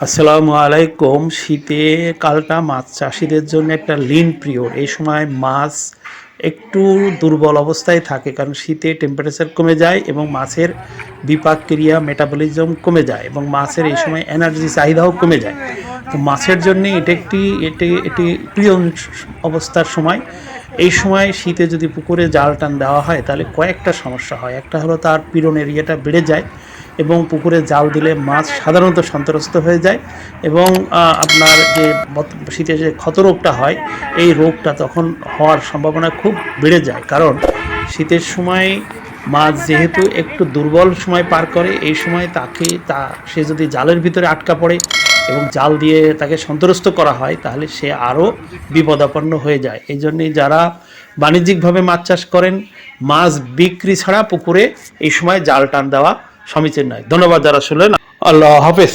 আসসালামু আলাইকুম। শীতে কালটা মাছ চাষিদের জন্য একটা লিন পিরিয়ড এই সময় মাছ একটু দুর্বল অবস্থায় থাকে কারণ শীতে টেম্পারেচার কমে যায় এবং মাছের বিপাক ক্রিয়া মেটাবলিজম কমে যায় এবং মাছের এই সময় এনার্জি চাহিদাও কমে যায়। তো মাছের জন্য এটা একটি, এটি এটি প্রিয় অবস্থার সময়। এই সময় শীতে যদি পুকুরে জাল টান দেওয়া হয় তাহলে কয়েকটা সমস্যা হয়। একটা হলো তার পীড়ন এরিয়াটা বেড়ে যায়। এবং পুকুরে জাল দিলে মাছ সাধারণত সন্ত্রস্ত হয়ে যায় এবং আপনার যে বত- শীতে যে ক্ষতরোগটা হয়, এই রোগটা তখন হওয়ার সম্ভাবনা খুব বেড়ে যায়। কারণ শীতের সময় মাছ যেহেতু একটু দুর্বল সময় পার করে, এই সময় তাকে, তা, সে যদি জালের ভিতরে আটকা পড়ে এবং জাল দিয়ে তাকে সন্ত্রস্ত করা হয়, তাহলে সে আরও বিপদাপন্ন হয়ে যায়। এই জন্যে যারা বাণিজ্যিকভাবে মাছ চাষ করেন, মাছ বিক্রি ছাড়া পুকুরে এই সময় জাল টান দেওয়া সমীচীন নয় ধন্যবাদ যারা শুনলেন। আল্লাহ হাফেজ।